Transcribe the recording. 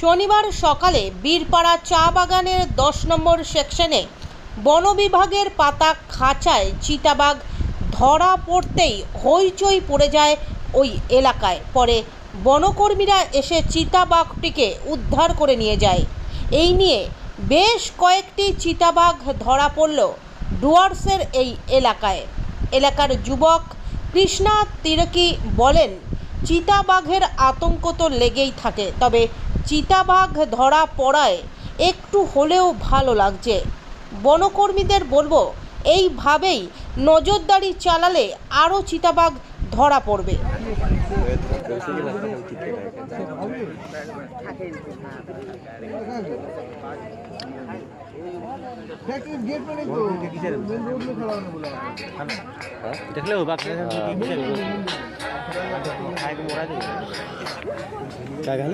শনিবার সকালে বীরপাড়া চা বাগানের দশ নম্বর সেকশনে বন বিভাগের পাতা খাঁচায় চিতাবাঘ ধরা পড়তেই হইচই পড়ে যায় ওই এলাকায়। পরে বনকর্মীরা এসে চিতাবাঘটিকে উদ্ধার করে নিয়ে যায়। এই নিয়ে বেশ কয়েকটি চিতাবাঘ ধরা পড়ল ডুয়ার্সের এই এলাকায়। এলাকার যুবক কৃষ্ণা তিরকি বলেন, চিতাবাঘের আতঙ্ক তো লেগেই থাকে, তবে চিতাবাঘ ধরা পড়ায় একটু হলেও ভালো লাগছে বনকর্মীদের বলবো এইভাবেই নজরদারি চালালে আরও চিতাবাঘ ধরা পড়বে फैक्ट्री गेट में नहीं तो मेन रोड में खड़ा होने बोला देख लो बात क्या कहल